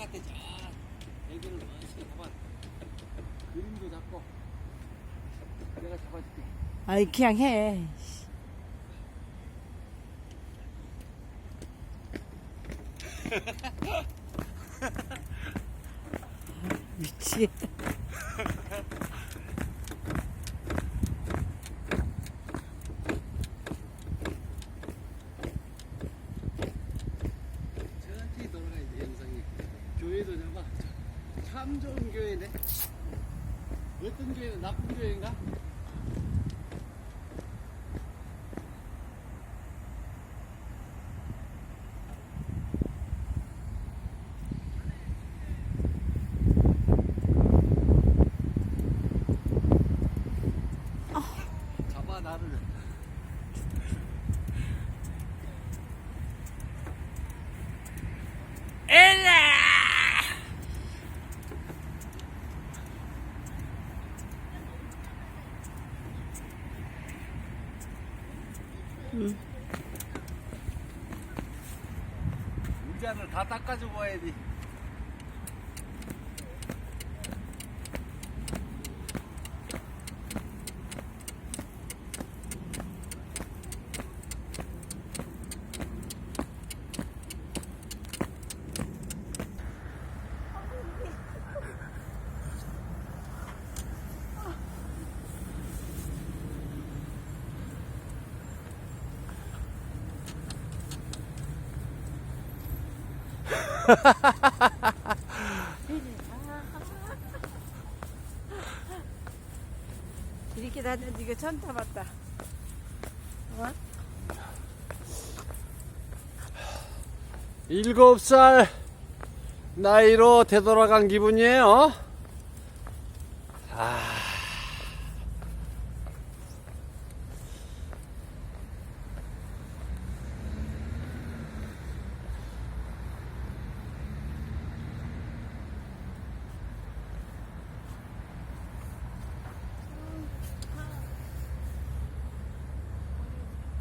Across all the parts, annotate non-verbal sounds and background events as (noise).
바깥에 자 애기를 멋있게 잡아 그림도 잡고. 내가 잡아줄게. 아이 그냥 해. (laughs) 미치겠다. 천천히 돌아가야 돼 영상이 교회도 잡아 참 좋은 교회네 어떤 교회는 나쁜 교회인가? 잡아 나를 의자를 다 닦아주고 와야지 (laughs) 이렇게 다녔는데 이거 처음 타봤다. 어? 일곱 살 나이로 되돌아간 기분이에요. 아.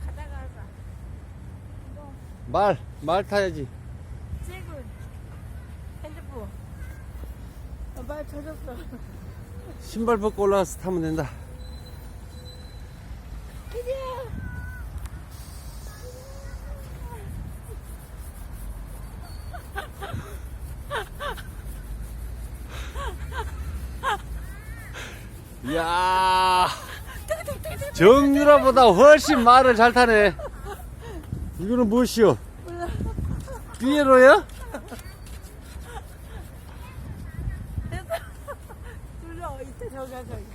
가다가 말, 말 타야지. 최군 핸드폰. 어, 말 젖었어. 신발 벗고 올라가서 타면 된다. 이야, 정유라보다 훨씬 말을 잘 타네. 이거는 무엇이요? 삐에로야? 둘러 이때 저기 저기.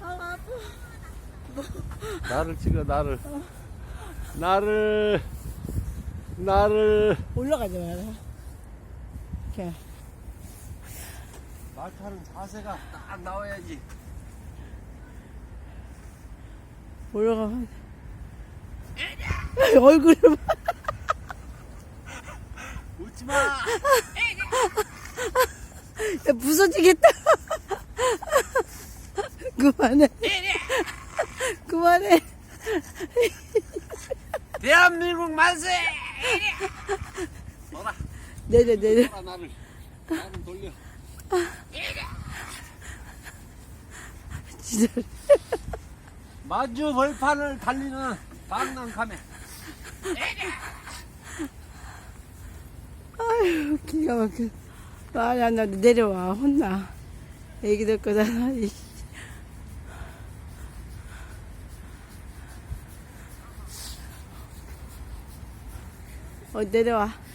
아파. 나를 찍어, 나를. 나를, 나를. 올라가지 마라. 이렇게. 말 타는 자세가 딱 나와야지. 올라가면. (laughs) 얼굴을 봐. 웃지 마! 야, 부서지겠다. (laughs) 그만해. 그만해. (laughs) 대한민국 만세! 돌아, 내려, 내려. 돌아, 나를. 나를 돌려. 진짜. 마주 벌판을 달리는 방랑카메. 아유, 기가 막혀. 말이 안 나도 내려와. 혼나. 애기들 거잖아. 이. 어, 내려와.